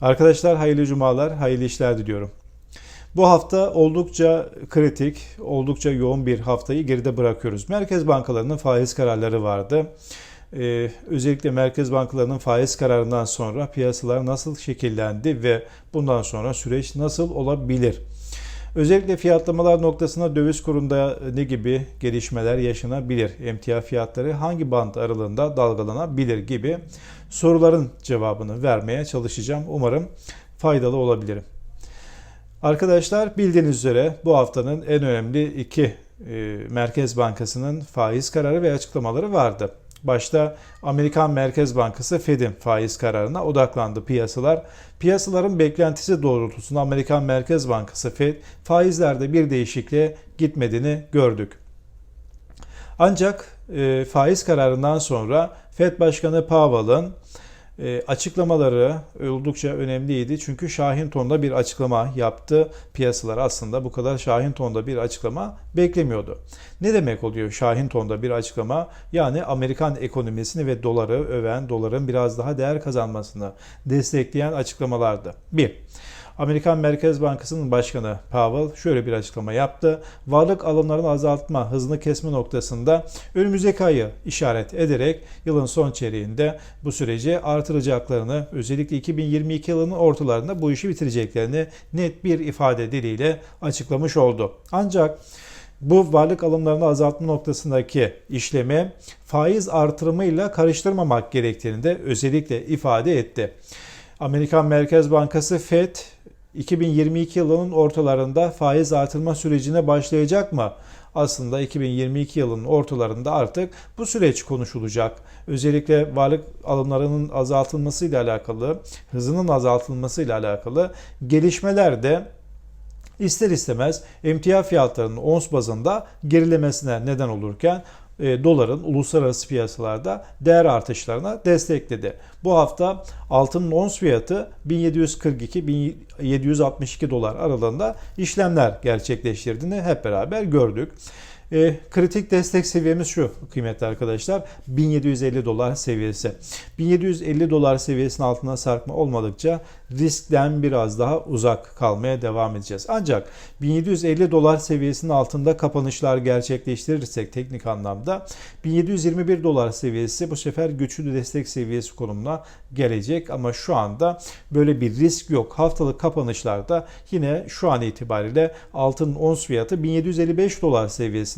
Arkadaşlar hayırlı cumalar, hayırlı işler diliyorum. Bu hafta oldukça kritik, oldukça yoğun bir haftayı geride bırakıyoruz. Merkez bankalarının faiz kararları vardı. Ee, özellikle merkez bankalarının faiz kararından sonra piyasalar nasıl şekillendi ve bundan sonra süreç nasıl olabilir? Özellikle fiyatlamalar noktasında döviz kurunda ne gibi gelişmeler yaşanabilir? Emtia fiyatları hangi band aralığında dalgalanabilir gibi soruların cevabını vermeye çalışacağım. Umarım faydalı olabilirim. Arkadaşlar bildiğiniz üzere bu haftanın en önemli iki e, Merkez Bankası'nın faiz kararı ve açıklamaları vardı. Başta Amerikan Merkez Bankası Fed'in faiz kararına odaklandı piyasalar. Piyasaların beklentisi doğrultusunda Amerikan Merkez Bankası Fed faizlerde bir değişikliğe gitmediğini gördük. Ancak e, faiz kararından sonra Fed Başkanı Powell'ın e, açıklamaları oldukça önemliydi. Çünkü şahin tonda bir açıklama yaptı. Piyasalar aslında bu kadar şahin tonda bir açıklama beklemiyordu. Ne demek oluyor şahin tonda bir açıklama? Yani Amerikan ekonomisini ve doları öven, doların biraz daha değer kazanmasını destekleyen açıklamalardı. Bir, Amerikan Merkez Bankası'nın başkanı Powell şöyle bir açıklama yaptı. Varlık alımlarını azaltma, hızını kesme noktasında önümüzdeki ayı işaret ederek yılın son çeyreğinde bu süreci artıracaklarını, özellikle 2022 yılının ortalarında bu işi bitireceklerini net bir ifade diliyle açıklamış oldu. Ancak bu varlık alımlarını azaltma noktasındaki işlemi faiz artırımıyla karıştırmamak gerektiğini de özellikle ifade etti. Amerikan Merkez Bankası Fed 2022 yılının ortalarında faiz artırma sürecine başlayacak mı? Aslında 2022 yılının ortalarında artık bu süreç konuşulacak. Özellikle varlık alımlarının azaltılmasıyla alakalı, hızının azaltılmasıyla alakalı gelişmeler de ister istemez emtia fiyatlarının ons bazında gerilemesine neden olurken doların uluslararası piyasalarda değer artışlarına destekledi. Bu hafta altının ons fiyatı 1742-1762 dolar aralığında işlemler gerçekleştirdiğini hep beraber gördük. E, kritik destek seviyemiz şu kıymetli arkadaşlar 1750 dolar seviyesi. 1750 dolar seviyesinin altına sarkma olmadıkça riskten biraz daha uzak kalmaya devam edeceğiz. Ancak 1750 dolar seviyesinin altında kapanışlar gerçekleştirirsek teknik anlamda 1721 dolar seviyesi bu sefer güçlü destek seviyesi konumuna gelecek ama şu anda böyle bir risk yok. Haftalık kapanışlarda yine şu an itibariyle altın ons fiyatı 1755 dolar seviyesinde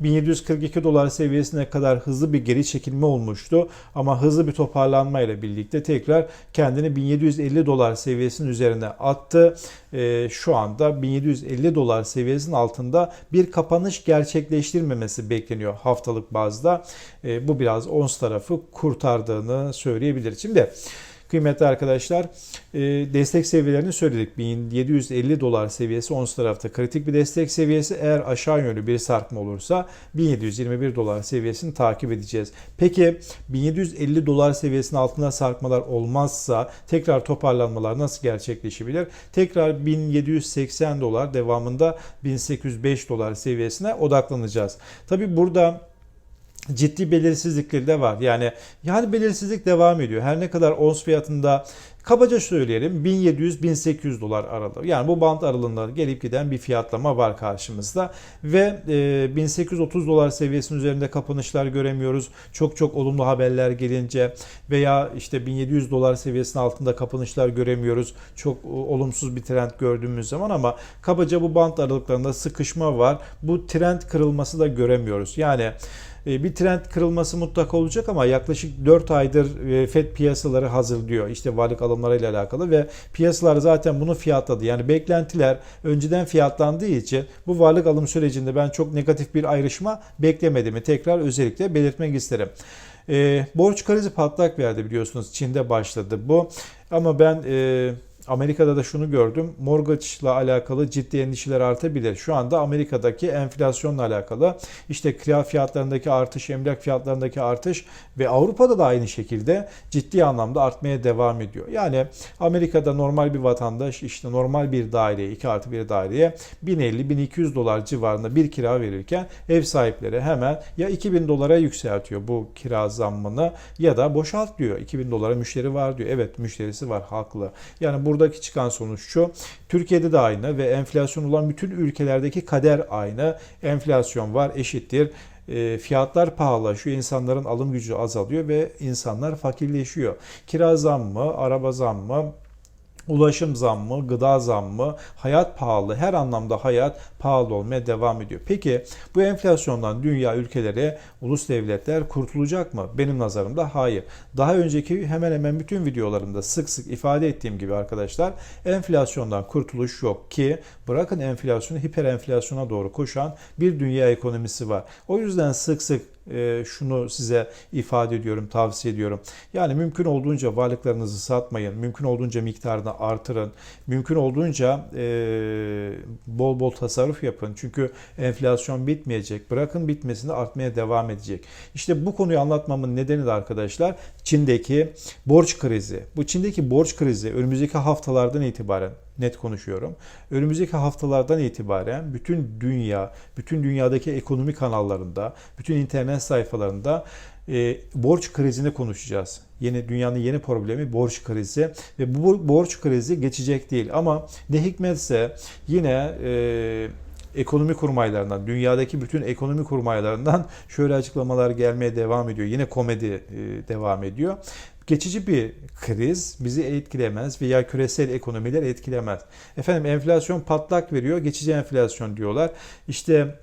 1742 dolar seviyesine kadar hızlı bir geri çekilme olmuştu ama hızlı bir toparlanma ile birlikte tekrar kendini 1750 dolar seviyesinin üzerine attı. E, şu anda 1750 dolar seviyesinin altında bir kapanış gerçekleştirmemesi bekleniyor haftalık bazda. E, bu biraz ons tarafı kurtardığını söyleyebiliriz. Şimdi Kıymetli arkadaşlar e, destek seviyelerini söyledik. 1750 dolar seviyesi ons tarafta kritik bir destek seviyesi. Eğer aşağı yönlü bir sarkma olursa 1721 dolar seviyesini takip edeceğiz. Peki 1750 dolar seviyesinin altında sarkmalar olmazsa tekrar toparlanmalar nasıl gerçekleşebilir? Tekrar 1780 dolar devamında 1805 dolar seviyesine odaklanacağız. Tabi burada ciddi belirsizlikleri de var. Yani yani belirsizlik devam ediyor. Her ne kadar ons fiyatında kabaca söyleyelim 1700-1800 dolar aralığı. Yani bu band aralığında gelip giden bir fiyatlama var karşımızda ve e, 1830 dolar seviyesinin üzerinde kapanışlar göremiyoruz. Çok çok olumlu haberler gelince veya işte 1700 dolar seviyesinin altında kapanışlar göremiyoruz. Çok e, olumsuz bir trend gördüğümüz zaman ama kabaca bu band aralıklarında sıkışma var. Bu trend kırılması da göremiyoruz. Yani bir trend kırılması mutlaka olacak ama yaklaşık 4 aydır e, FED piyasaları hazırlıyor. İşte varlık alımlarıyla alakalı ve piyasalar zaten bunu fiyatladı. Yani beklentiler önceden fiyatlandığı için bu varlık alım sürecinde ben çok negatif bir ayrışma beklemediğimi tekrar özellikle belirtmek isterim. E, borç krizi patlak verdi biliyorsunuz. Çin'de başladı bu. Ama ben e, Amerika'da da şunu gördüm. Mortgage'la alakalı ciddi endişeler artabilir. Şu anda Amerika'daki enflasyonla alakalı işte kira fiyatlarındaki artış, emlak fiyatlarındaki artış ve Avrupa'da da aynı şekilde ciddi anlamda artmaya devam ediyor. Yani Amerika'da normal bir vatandaş işte normal bir daireye, 2 artı bir daireye 1050-1200 dolar civarında bir kira verirken ev sahipleri hemen ya 2000 dolara yükseltiyor bu kira zammını ya da boşalt diyor. 2000 dolara müşteri var diyor. Evet müşterisi var haklı. Yani buradaki çıkan sonuç şu. Türkiye'de de aynı ve enflasyon olan bütün ülkelerdeki kader aynı. Enflasyon var eşittir e, fiyatlar pahalaşıyor, insanların alım gücü azalıyor ve insanlar fakirleşiyor. Kira zammı, araba zammı, Ulaşım zammı, gıda zammı, hayat pahalı, her anlamda hayat pahalı olmaya devam ediyor. Peki bu enflasyondan dünya ülkeleri, ulus devletler kurtulacak mı? Benim nazarımda hayır. Daha önceki hemen hemen bütün videolarımda sık sık ifade ettiğim gibi arkadaşlar enflasyondan kurtuluş yok ki bırakın enflasyonu hiper enflasyona doğru koşan bir dünya ekonomisi var. O yüzden sık sık şunu size ifade ediyorum, tavsiye ediyorum. Yani mümkün olduğunca varlıklarınızı satmayın, mümkün olduğunca miktarını artırın, mümkün olduğunca e, bol bol tasarruf yapın. Çünkü enflasyon bitmeyecek. Bırakın bitmesini artmaya devam edecek. İşte bu konuyu anlatmamın nedeni de arkadaşlar Çin'deki borç krizi. Bu Çin'deki borç krizi önümüzdeki haftalardan itibaren net konuşuyorum. Önümüzdeki haftalardan itibaren bütün dünya, bütün dünyadaki ekonomi kanallarında, bütün internet sayfalarında e, borç krizini konuşacağız. Yeni dünyanın yeni problemi borç krizi ve bu borç krizi geçecek değil ama ne hikmetse yine e, ekonomi kurmaylarından, dünyadaki bütün ekonomi kurmaylarından şöyle açıklamalar gelmeye devam ediyor. Yine komedi e, devam ediyor geçici bir kriz bizi etkilemez veya küresel ekonomiler etkilemez. Efendim enflasyon patlak veriyor, geçici enflasyon diyorlar. İşte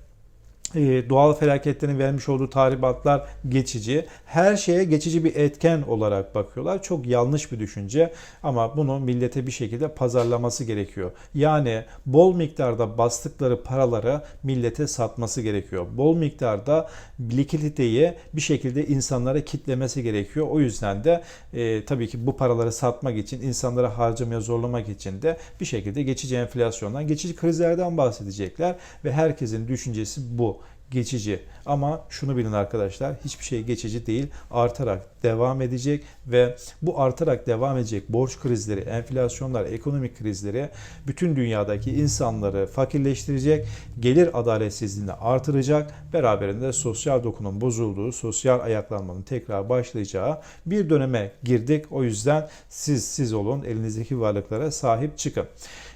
doğal felaketlerin vermiş olduğu tahribatlar geçici. Her şeye geçici bir etken olarak bakıyorlar. Çok yanlış bir düşünce ama bunu millete bir şekilde pazarlaması gerekiyor. Yani bol miktarda bastıkları paraları millete satması gerekiyor. Bol miktarda likiditeyi bir şekilde insanlara kitlemesi gerekiyor. O yüzden de e, tabii ki bu paraları satmak için, insanlara harcamaya zorlamak için de bir şekilde geçici enflasyondan, geçici krizlerden bahsedecekler ve herkesin düşüncesi bu geçici. Ama şunu bilin arkadaşlar hiçbir şey geçici değil. Artarak devam edecek ve bu artarak devam edecek borç krizleri, enflasyonlar, ekonomik krizleri bütün dünyadaki insanları fakirleştirecek, gelir adaletsizliğini artıracak, beraberinde sosyal dokunun bozulduğu, sosyal ayaklanmanın tekrar başlayacağı bir döneme girdik. O yüzden siz siz olun, elinizdeki varlıklara sahip çıkın.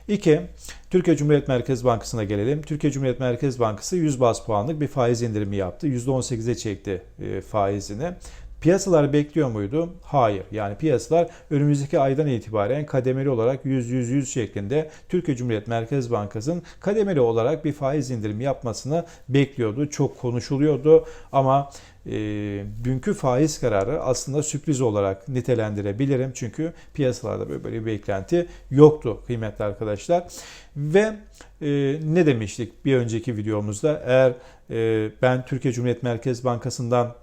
2. Türkiye Cumhuriyet Merkez Bankası'na gelelim. Türkiye Cumhuriyet Merkez Bankası 100 bas puanlık bir faiz indirimi yaptı. %18'e çekti e, faizini. Piyasalar bekliyor muydu? Hayır. Yani piyasalar önümüzdeki aydan itibaren kademeli olarak 100-100-100 şeklinde Türkiye Cumhuriyet Merkez Bankası'nın kademeli olarak bir faiz indirimi yapmasını bekliyordu. Çok konuşuluyordu ama e, dünkü faiz kararı aslında sürpriz olarak nitelendirebilirim. Çünkü piyasalarda böyle bir beklenti yoktu kıymetli arkadaşlar. Ve e, ne demiştik bir önceki videomuzda? Eğer e, ben Türkiye Cumhuriyet Merkez Bankası'ndan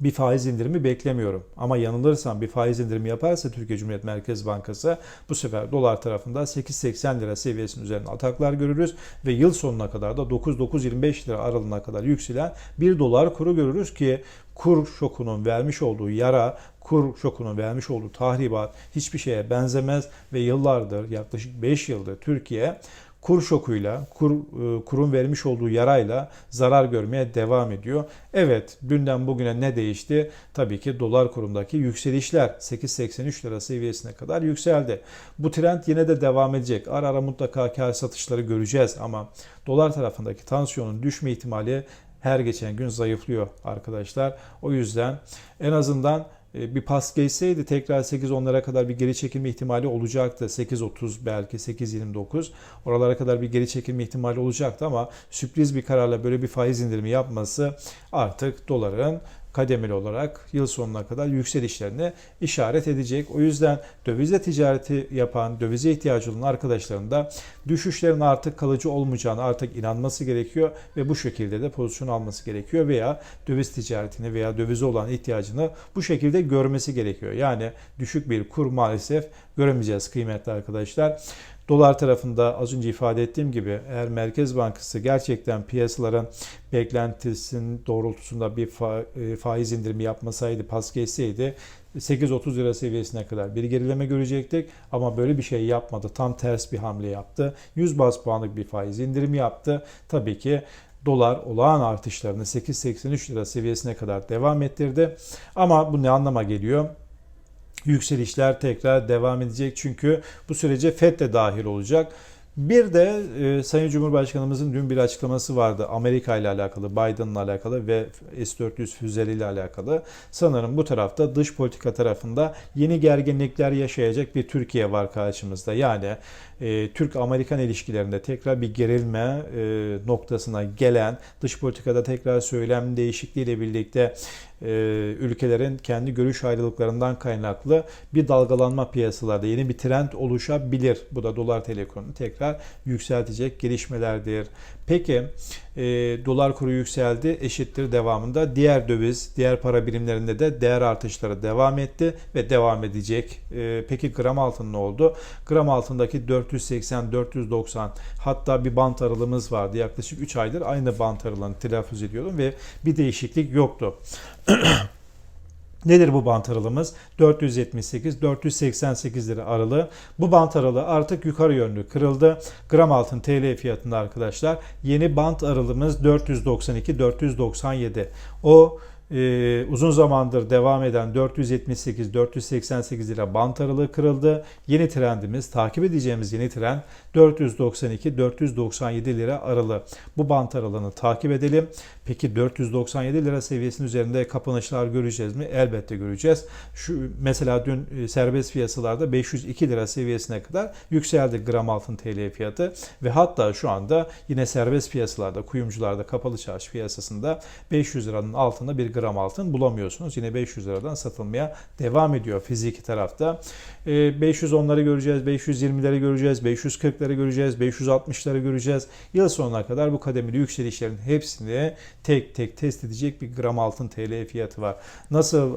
bir faiz indirimi beklemiyorum. Ama yanılırsam bir faiz indirimi yaparsa Türkiye Cumhuriyet Merkez Bankası bu sefer dolar tarafında 8.80 lira seviyesinin üzerinde ataklar görürüz ve yıl sonuna kadar da 9-9.25 lira aralığına kadar yükselen bir dolar kuru görürüz ki kur şokunun vermiş olduğu yara, kur şokunun vermiş olduğu tahribat hiçbir şeye benzemez ve yıllardır yaklaşık 5 yıldır Türkiye kur şokuyla, kur, e, kurun vermiş olduğu yarayla zarar görmeye devam ediyor. Evet, dünden bugüne ne değişti? Tabii ki dolar kurundaki yükselişler 8.83 lira seviyesine kadar yükseldi. Bu trend yine de devam edecek. Ara ara mutlaka kar satışları göreceğiz ama dolar tarafındaki tansiyonun düşme ihtimali her geçen gün zayıflıyor arkadaşlar. O yüzden en azından bir pas geçseydi tekrar 8-10'lara kadar bir geri çekilme ihtimali olacaktı. 8-30 belki 8-29 oralara kadar bir geri çekilme ihtimali olacaktı ama sürpriz bir kararla böyle bir faiz indirimi yapması artık doların kademeli olarak yıl sonuna kadar yükselişlerini işaret edecek. O yüzden dövizle ticareti yapan, dövize ihtiyacı olan arkadaşların da düşüşlerin artık kalıcı olmayacağını artık inanması gerekiyor ve bu şekilde de pozisyon alması gerekiyor veya döviz ticaretini veya dövize olan ihtiyacını bu şekilde görmesi gerekiyor. Yani düşük bir kur maalesef göremeyeceğiz kıymetli arkadaşlar. Dolar tarafında az önce ifade ettiğim gibi eğer Merkez Bankası gerçekten piyasaların beklentisinin doğrultusunda bir e, faiz indirimi yapmasaydı, pas geçseydi 8.30 lira seviyesine kadar bir gerileme görecektik ama böyle bir şey yapmadı. Tam ters bir hamle yaptı. 100 bas puanlık bir faiz indirimi yaptı. Tabii ki dolar olağan artışlarını 8.83 lira seviyesine kadar devam ettirdi. Ama bu ne anlama geliyor? Yükselişler tekrar devam edecek. Çünkü bu sürece FED de dahil olacak. Bir de e, Sayın Cumhurbaşkanımızın dün bir açıklaması vardı Amerika ile alakalı, Biden'la alakalı ve S-400 füzeleriyle alakalı. Sanırım bu tarafta dış politika tarafında yeni gerginlikler yaşayacak bir Türkiye var karşımızda. Yani e, Türk-Amerikan ilişkilerinde tekrar bir gerilme e, noktasına gelen dış politikada tekrar söylem değişikliği ile birlikte ülkelerin kendi görüş ayrılıklarından kaynaklı bir dalgalanma piyasalarda yeni bir trend oluşabilir. Bu da dolar telekomu tekrar yükseltecek gelişmelerdir. Peki e, dolar kuru yükseldi eşittir devamında diğer döviz, diğer para birimlerinde de değer artışları devam etti ve devam edecek. E, peki gram altın ne oldu? Gram altındaki 480, 490 hatta bir bant aralığımız vardı. Yaklaşık 3 aydır aynı bant aralığını telaffuz ediyordum ve bir değişiklik yoktu. Nedir bu bant aralığımız? 478-488 lira aralığı. Bu bant aralığı artık yukarı yönlü kırıldı. Gram altın TL fiyatında arkadaşlar yeni bant aralığımız 492-497. O e, uzun zamandır devam eden 478-488 lira bant aralığı kırıldı. Yeni trendimiz, takip edeceğimiz yeni trend 492-497 lira aralığı. Bu bant aralığını takip edelim. Peki 497 lira seviyesinin üzerinde kapanışlar göreceğiz mi? Elbette göreceğiz. Şu mesela dün e, serbest piyasalarda 502 lira seviyesine kadar yükseldi gram altın TL fiyatı ve hatta şu anda yine serbest piyasalarda, kuyumcularda, kapalı çarşı piyasasında 500 liranın altında bir gram altın bulamıyorsunuz. Yine 500 liradan satılmaya devam ediyor fiziki tarafta. 510'ları e, göreceğiz, 520'leri göreceğiz, 540'ları göreceğiz, 560'ları göreceğiz. Yıl sonuna kadar bu kademeli yükselişlerin hepsini tek tek test edecek bir gram altın TL fiyatı var. Nasıl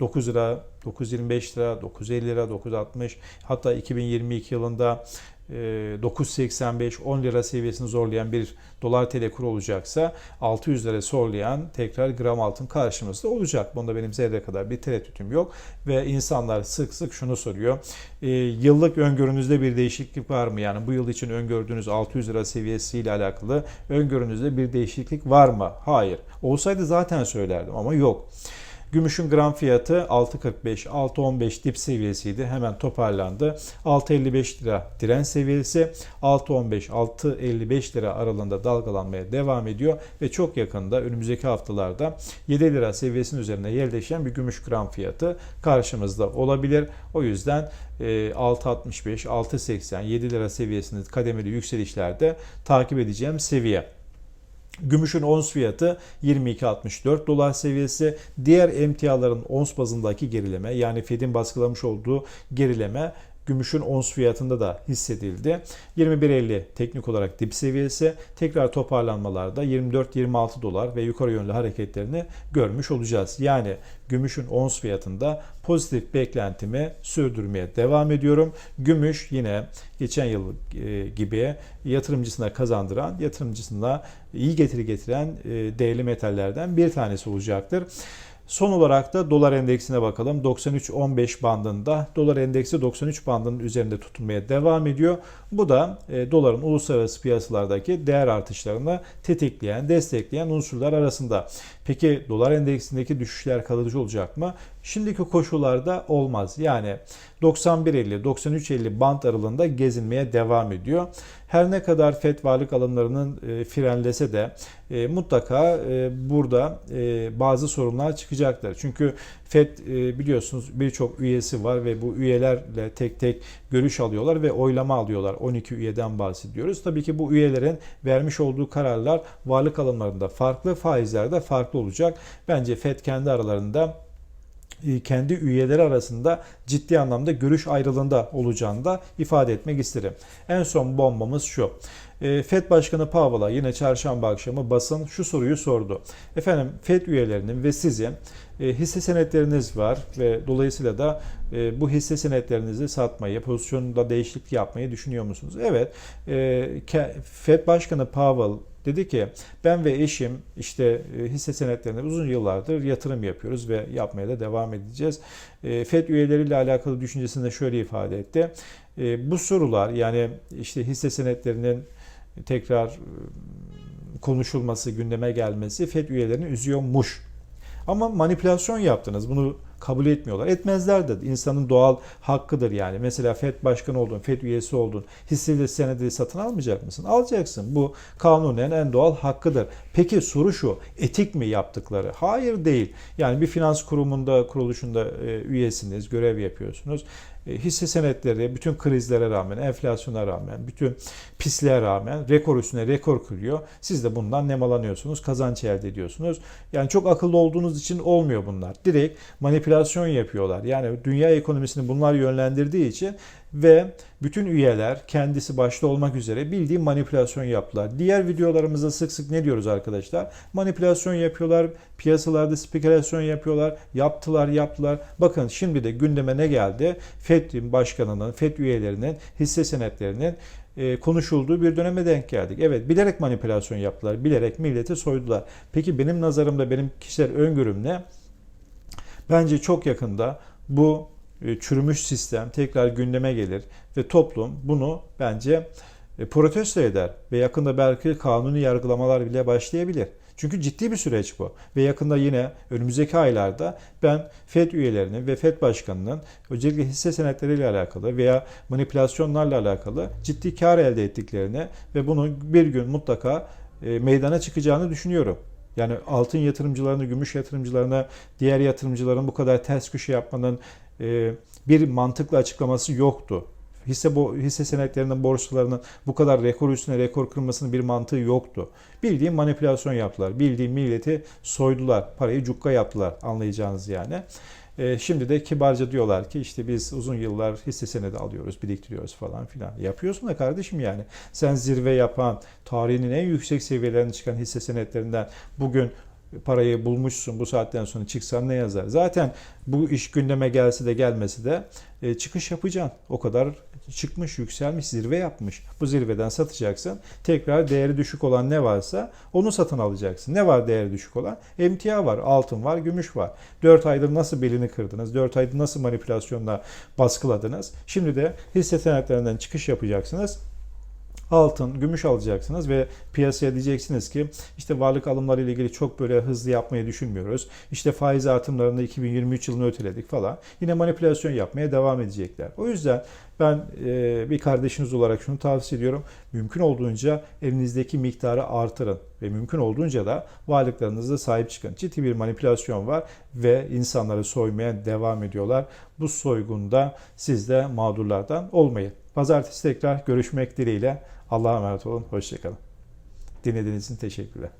9 lira, 925 lira, 950 lira, 960 hatta 2022 yılında 9.85-10 lira seviyesini zorlayan bir dolar TL kuru olacaksa 600 lira zorlayan tekrar gram altın karşımızda olacak. Bunda benim zerre kadar bir tereddütüm yok ve insanlar sık sık şunu soruyor. E, yıllık öngörünüzde bir değişiklik var mı? Yani bu yıl için öngördüğünüz 600 lira seviyesiyle alakalı öngörünüzde bir değişiklik var mı? Hayır. Olsaydı zaten söylerdim ama yok. Gümüşün gram fiyatı 6.45, 6.15 dip seviyesiydi. Hemen toparlandı. 6.55 lira direnç seviyesi. 6.15, 6.55 lira aralığında dalgalanmaya devam ediyor ve çok yakında önümüzdeki haftalarda 7 lira seviyesinin üzerine yerleşen bir gümüş gram fiyatı karşımızda olabilir. O yüzden 6.65, 6.80, 7 lira seviyesinde kademeli yükselişlerde takip edeceğim seviye. Gümüşün ons fiyatı 22.64 dolar seviyesi. Diğer emtiaların ons bazındaki gerileme yani Fed'in baskılamış olduğu gerileme Gümüşün ons fiyatında da hissedildi. 21.50 teknik olarak dip seviyesi. Tekrar toparlanmalarda 24-26 dolar ve yukarı yönlü hareketlerini görmüş olacağız. Yani gümüşün ons fiyatında pozitif beklentimi sürdürmeye devam ediyorum. Gümüş yine geçen yıl e, gibi yatırımcısına kazandıran, yatırımcısına iyi getiri getiren e, değerli metallerden bir tanesi olacaktır. Son olarak da dolar endeksine bakalım. 93.15 bandında. Dolar endeksi 93 bandının üzerinde tutunmaya devam ediyor. Bu da e, doların uluslararası piyasalardaki değer artışlarını tetikleyen, destekleyen unsurlar arasında. Peki dolar endeksindeki düşüşler kalıcı olacak mı? Şimdiki koşullarda olmaz. Yani 91.50-93.50 band aralığında gezinmeye devam ediyor. Her ne kadar FED varlık alımlarının e, frenlese de e, mutlaka e, burada e, bazı sorunlar çıkacaktır. Çünkü FED e, biliyorsunuz birçok üyesi var ve bu üyelerle tek tek görüş alıyorlar ve oylama alıyorlar. 12 üyeden bahsediyoruz. Tabii ki bu üyelerin vermiş olduğu kararlar varlık alımlarında farklı, faizlerde farklı olacak. Bence FED kendi aralarında e, kendi üyeleri arasında ciddi anlamda görüş ayrılığında olacağını da ifade etmek isterim. En son bombamız şu. E, FED Başkanı Powell'a yine çarşamba akşamı basın şu soruyu sordu. Efendim FED üyelerinin ve sizin e, hisse senetleriniz var ve dolayısıyla da e, bu hisse senetlerinizi satmayı, pozisyonunda değişiklik yapmayı düşünüyor musunuz? Evet, FED Başkanı Powell dedi ki ben ve eşim işte hisse senetlerine uzun yıllardır yatırım yapıyoruz ve yapmaya da devam edeceğiz. FED üyeleriyle alakalı düşüncesini şöyle ifade etti. Bu sorular yani işte hisse senetlerinin tekrar konuşulması, gündeme gelmesi FED üyelerini üzüyormuş. Ama manipülasyon yaptınız. Bunu kabul etmiyorlar. Etmezler de insanın doğal hakkıdır yani. Mesela FED başkanı oldun, FED üyesi oldun. Hisseli senedi satın almayacak mısın? Alacaksın. Bu kanunen en doğal hakkıdır. Peki soru şu. Etik mi yaptıkları? Hayır değil. Yani bir finans kurumunda, kuruluşunda e, üyesiniz, görev yapıyorsunuz. E, hisse senetleri bütün krizlere rağmen, enflasyona rağmen, bütün pisliğe rağmen rekor üstüne rekor kırıyor. Siz de bundan nemalanıyorsunuz, kazanç elde ediyorsunuz. Yani çok akıllı olduğunuz için olmuyor bunlar. Direkt manipülasyon yapıyorlar. Yani dünya ekonomisini bunlar yönlendirdiği için ve bütün üyeler kendisi başta olmak üzere bildiğim manipülasyon yaptılar. Diğer videolarımızda sık sık ne diyoruz arkadaşlar? Manipülasyon yapıyorlar, piyasalarda spekülasyon yapıyorlar, yaptılar, yaptılar. Bakın şimdi de gündeme ne geldi? FED başkanının, FED üyelerinin hisse senetlerinin e, konuşulduğu bir döneme denk geldik. Evet bilerek manipülasyon yaptılar, bilerek milleti soydular. Peki benim nazarımda, benim kişisel öngörüm ne? Bence çok yakında bu çürümüş sistem tekrar gündeme gelir ve toplum bunu bence e, protesto eder ve yakında belki kanuni yargılamalar bile başlayabilir. Çünkü ciddi bir süreç bu. Ve yakında yine önümüzdeki aylarda ben FED üyelerinin ve FED başkanının özellikle hisse senetleriyle alakalı veya manipülasyonlarla alakalı ciddi kar elde ettiklerini ve bunun bir gün mutlaka e, meydana çıkacağını düşünüyorum. Yani altın yatırımcılarını, gümüş yatırımcılarına, diğer yatırımcıların bu kadar ters köşe yapmanın e, bir mantıklı açıklaması yoktu. Hisse bo hisse senetlerinin borsalarının bu kadar rekor üstüne rekor kırmasının bir mantığı yoktu. Bildiğim manipülasyon yaptılar. Bildiğim milleti soydular. Parayı cukka yaptılar anlayacağınız yani. E, şimdi de kibarca diyorlar ki işte biz uzun yıllar hisse senedi alıyoruz, biriktiriyoruz falan filan. Yapıyorsun da kardeşim yani. Sen zirve yapan, tarihinin en yüksek seviyelerine çıkan hisse senetlerinden bugün parayı bulmuşsun bu saatten sonra çıksan ne yazar? Zaten bu iş gündeme gelse de gelmesi de e, çıkış yapacaksın. O kadar çıkmış, yükselmiş, zirve yapmış. Bu zirveden satacaksın. Tekrar değeri düşük olan ne varsa onu satın alacaksın. Ne var değeri düşük olan? Emtia var, altın var, gümüş var. 4 aydır nasıl belini kırdınız? 4 aydır nasıl manipülasyonla baskıladınız? Şimdi de hisse senetlerinden çıkış yapacaksınız altın, gümüş alacaksınız ve piyasaya diyeceksiniz ki işte varlık alımları ile ilgili çok böyle hızlı yapmayı düşünmüyoruz. İşte faiz artımlarında 2023 yılını öteledik falan. Yine manipülasyon yapmaya devam edecekler. O yüzden ben e, bir kardeşiniz olarak şunu tavsiye ediyorum. Mümkün olduğunca elinizdeki miktarı artırın ve mümkün olduğunca da varlıklarınızda sahip çıkın. Ciddi bir manipülasyon var ve insanları soymaya devam ediyorlar. Bu soygunda siz de mağdurlardan olmayın. Pazartesi tekrar görüşmek dileğiyle. Allah'a emanet olun. Hoşçakalın. Dinlediğiniz için teşekkürler.